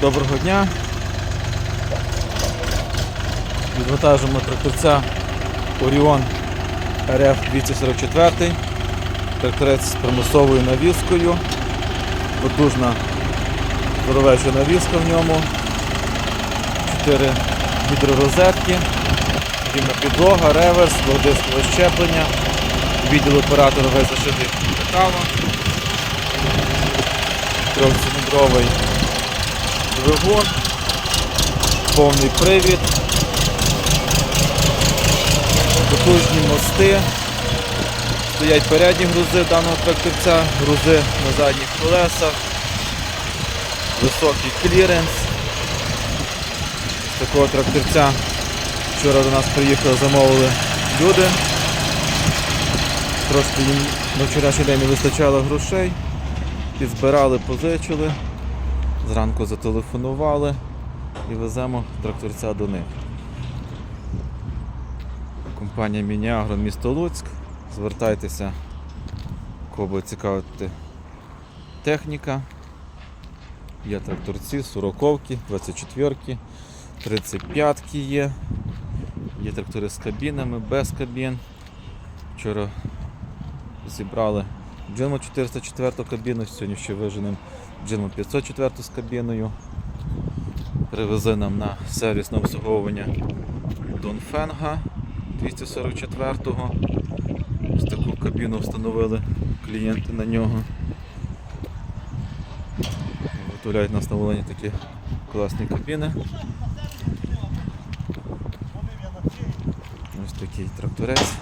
Доброго дня. Відвантажимо тракторця Оріон РФ 244. Тракторець з примусовою навіскою. Потужна здоровеча навіска в ньому. Чотири гідророзетки. Рівна підлога, реверс, двохдискове щеплення. Відділ оператора весь зашитий металом. Трьохциліндровий двигун, повний привід, потужні мости, стоять передні грузи даного тракторця, грузи на задніх колесах, високий кліренс. Такого тракторця вчора до нас приїхали, замовили люди. Трошки їм на вчорашній день не вистачало грошей, підзбирали, позичили. Зранку зателефонували і веземо тракторця до них. Компанія Мініагро місто Луцьк. Звертайтеся, кого цікавити техніка. Є тракторці, 40-ки, 24-ки, 35-ки є. Є трактори з кабінами, без кабін. Вчора зібрали Джинмо 404 кабіну, сьогодні ще виженемо Джинмо 504 з кабіною. Привезли нам на сервісне обслуговування Донфенга 244-го. Ось таку кабіну встановили клієнти на нього. Виготовляють на встановлення такі класні кабіни. Ось такий тракторець.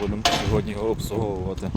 Будемо сьогодні його обслуговувати.